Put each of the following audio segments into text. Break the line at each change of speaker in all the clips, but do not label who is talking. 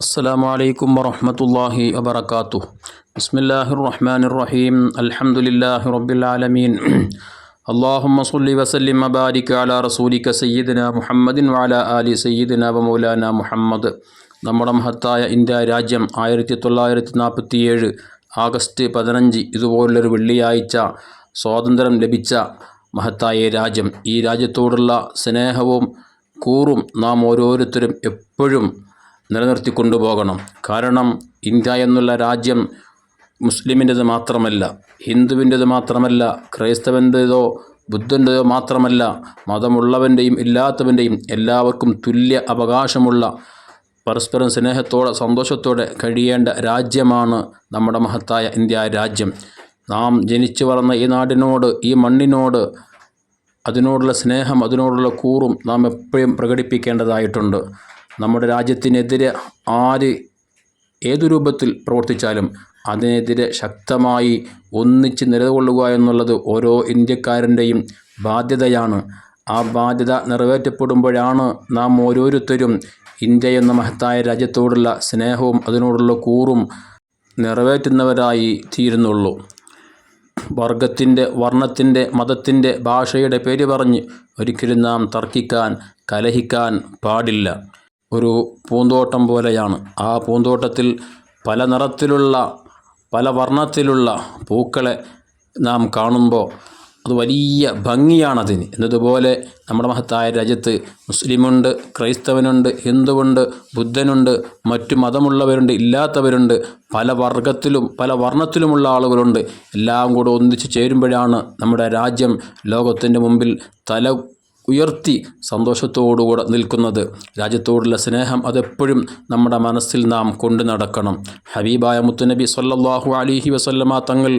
السلام عليكم ورحمة الله وبركاته بسم الله الرحمن الرحيم الحمد لله رب العالمين اللهم صل وسلم وبارك على رسولك سيدنا محمد وعلى آل سيدنا ومولانا മുഹമ്മദ് നമ്മുടെ മഹത്തായ ഇന്ത്യ രാജ്യം ആയിരത്തി തൊള്ളായിരത്തി നാൽപ്പത്തിയേഴ് ആഗസ്റ്റ് പതിനഞ്ച് ഇതുപോലുള്ളൊരു വെള്ളിയാഴ്ച സ്വാതന്ത്ര്യം ലഭിച്ച മഹത്തായ രാജ്യം ഈ രാജ്യത്തോടുള്ള സ്നേഹവും കൂറും നാം ഓരോരുത്തരും എപ്പോഴും നിലനിർത്തിക്കൊണ്ടു പോകണം കാരണം ഇന്ത്യ എന്നുള്ള രാജ്യം മുസ്ലിമിന്റെത് മാത്രമല്ല ഹിന്ദുവിന്റെത് മാത്രമല്ല ക്രൈസ്തവന്റെതോ ബുദ്ധന്റെതോ മാത്രമല്ല മതമുള്ളവന്റെയും ഇല്ലാത്തവന്റെയും എല്ലാവർക്കും തുല്യ അവകാശമുള്ള പരസ്പരം സ്നേഹത്തോടെ സന്തോഷത്തോടെ കഴിയേണ്ട രാജ്യമാണ് നമ്മുടെ മഹത്തായ ഇന്ത്യ രാജ്യം. നാം ജനിച്ചു വളർന്ന ഈ നാടിനോട് ഈ മണ്ണിനോട് അതിനോടുള്ള സ്നേഹം അതിനോടുള്ള കൂറും നാം എപ്പോഴും പ്രകടിപ്പിക്കേണ്ടതായിട്ടുണ്ട്. നമ്മുടെ രാജ്യത്തിനെതിരെ ആര് ഏതു രൂപത്തിൽ പ്രവർത്തിച്ചാലും അതിനെതിരെ ശക്തമായി ഒന്നിച്ച് നിലകൊള്ളുക എന്നുള്ളത് ഓരോ ഇന്ത്യക്കാരന്റെയും ബാധ്യതയാണ്. ആ ബാധ്യത നിറവേറ്റപ്പെടുമ്പോഴാണ് നാം ഓരോരുത്തരും ഇന്ത്യ എന്ന മഹത്തായ രാജ്യത്തോടുള്ള സ്നേഹവും അതിനോടുള്ള കൂറും നിറവേറ്റുന്നവരായി തീരുന്നുള്ളൂ. വർഗത്തിന്റെ വർണത്തിന്റെ മതത്തിന്റെ ഭാഷയുടെ പേര് പറഞ്ഞ് ഒരിക്കലും നാം തർക്കിക്കാൻ കലഹിക്കാൻ പാടില്ല. ഒരു പൂന്തോട്ടം പോലെയാണ്. ആ പൂന്തോട്ടത്തിൽ പല നിറത്തിലുള്ള പല വർണത്തിലുള്ള പൂക്കളെ നാം കാണുമ്പോൾ അത് വലിയ ഭംഗിയാണതിന്. എന്നതുപോലെ നമ്മുടെ മഹത്തായ രാജ്യത്ത് മുസ്ലിമുണ്ട് ക്രൈസ്തവനുണ്ട് ഹിന്ദുവുണ്ട് ബുദ്ധനുണ്ട് മറ്റു മതമുള്ളവരുണ്ട് ഇല്ലാത്തവരുണ്ട് പല വർഗത്തിലും പല വർണത്തിലുമുള്ള ആളുകളുണ്ട്. എല്ലാം കൂടെ ഒന്നിച്ച് ചേരുമ്പോഴാണ് നമ്മുടെ രാജ്യം ലോകത്തിന്റെ മുമ്പിൽ തല ഉയർത്തി സന്തോഷത്തോടുകൂടെ നിൽക്കുന്നത്. രാജ്യത്തോടുള്ള സ്നേഹം അതെപ്പോഴും നമ്മുടെ മനസ്സിൽ നാം കൊണ്ടു നടക്കണം. ഹബീബായ മുത്തുനബി സല്ലാഹു അലിഹി വസല്ലമ തങ്ങൾ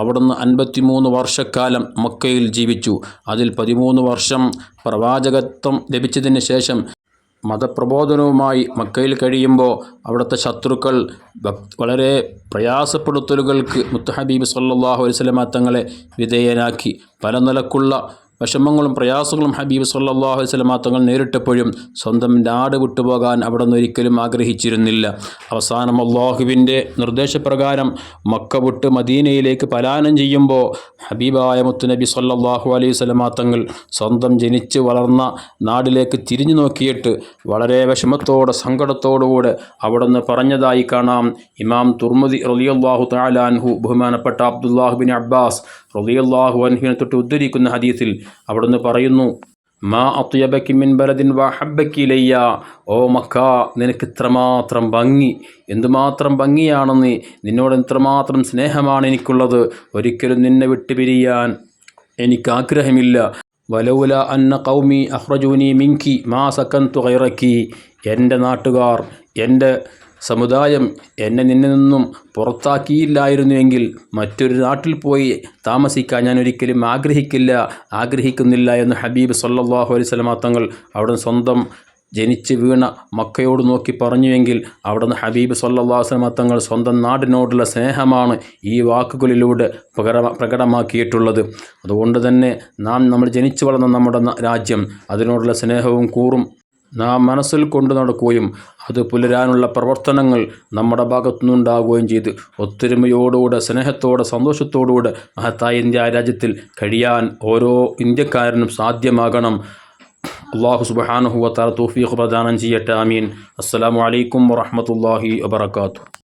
അവിടുന്ന് അൻപത്തിമൂന്ന് വർഷക്കാലം മക്കയിൽ ജീവിച്ചു. അതിൽ പതിമൂന്ന് വർഷം പ്രവാചകത്വം ലഭിച്ചതിന് ശേഷം മതപ്രബോധനവുമായി മക്കയിൽ കഴിയുമ്പോൾ അവിടുത്തെ ശത്രുക്കൾ വളരെ പ്രയാസപ്പെടുത്തലുകൾക്ക് മുത്തഹബീബ് സല്ലാഹു വസ്ലമ തങ്ങളെ വിധേയനാക്കി. പല നിലക്കുള്ള വിഷമങ്ങളും പ്രയാസങ്ങളും ഹബീബ് സല്ലാഹു വസ്ലമ തങ്ങൾ നേരിട്ടപ്പോഴും സ്വന്തം നാട് വിട്ടുപോകാൻ അവിടെ നിന്ന് ഒരിക്കലും ആഗ്രഹിച്ചിരുന്നില്ല. അവസാനം അള്ളാഹുവിന്റെ നിർദ്ദേശപ്രകാരം മക്ക വിട്ട് മദീനയിലേക്ക് പലായനം ചെയ്യുമ്പോൾ ഹബീബായ മുത്തുനബി സല്ലാഹു അലൈഹി സ്വലമാ തങ്ങൾ സ്വന്തം ജനിച്ച് വളർന്ന നാടിലേക്ക് തിരിഞ്ഞു നോക്കിയിട്ട് വളരെ വിഷമത്തോടെ സങ്കടത്തോടുകൂടെ അവിടെ നിന്ന് പറഞ്ഞതായി കാണാം. ഇമാം തുർമുദി റലിയല്ലാഹു താലാൻഹു ബഹുമാനപ്പെട്ട അബ്ദുല്ലാഹുബിൻ അബ്ബാസ് റലിയല്ലാഹു അൻഹുവിനെ തൊട്ട് ഉദ്ധരിക്കുന്ന ഹദീസിൽ അവിടുന്ന് പറയുന്നു മാ അത്യബക്കിമിൻ ബലദിൻ വഹബക്കിലയ്യ ഓ മക്ക നിനക്ക് ഇത്രമാത്രം ഭംഗി. എന്തുമാത്രം ഭംഗിയാണെന്ന് നിന്നോട് എത്രമാത്രം സ്നേഹമാണ് എനിക്കുള്ളത്. ഒരിക്കലും നിന്നെ വിട്ടുപിരിയാൻ എനിക്ക് ആഗ്രഹമില്ല വലൗല അന്ന കൗമി അഹ്റജൂനി മിങ്കി മാ സക്കന്തു തുകയിറക്കി എന്റെ നാട്ടുകാർ എന്റെ സമുദായം എന്നെ നിന്നിൽ നിന്നും പുറത്താക്കിയില്ലായിരുന്നുവെങ്കിൽ മറ്റൊരു നാട്ടിൽ പോയി താമസിക്കാൻ ഞാൻ ഒരിക്കലും ആഗ്രഹിക്കില്ല ആഗ്രഹിക്കുന്നില്ല എന്ന് ഹബീബ് സല്ലാഹു അലൈഹി സ്വലമാ തങ്ങൾ അവിടെ സ്വന്തം ജനിച്ച് വീണ മക്കയോട് നോക്കി പറഞ്ഞുവെങ്കിൽ അവിടുന്ന് ഹബീബ് സല്ലാസ്ലമ തങ്ങൾ സ്വന്തം നാടിനോടുള്ള സ്നേഹമാണ് ഈ വാക്കുകളിലൂടെ പ്രകട പ്രകടമാക്കിയിട്ടുള്ളത്. അതുകൊണ്ട് തന്നെ നാം നമ്മൾ ജനിച്ചു വളർന്ന നമ്മുടെ രാജ്യം അതിനോടുള്ള സ്നേഹവും കൂറും നാം മനസ്സിൽ കൊണ്ടു നടക്കുകയും അത് പുലരാനുള്ള പ്രവർത്തനങ്ങൾ നമ്മുടെ ഭാഗത്തുനിന്നുണ്ടാകുകയും ചെയ്ത്. ഒത്തൊരുമയോടുകൂടെ സ്നേഹത്തോടെ സന്തോഷത്തോടുകൂടെ മഹത്തായ ഇന്ത്യ രാജ്യത്തിൽ കഴിയാൻ ഓരോ ഇന്ത്യക്കാരനും സാധ്യമാകണം. അള്ളാഹു സുബാനുഹുവത്താർ തൗഫീഖ് പ്രദാനം ചെയ്യട്ടെ. അമീൻ അസ്സാം വലൈക്കും വറഹമത്തല്ലാഹി വാത്തു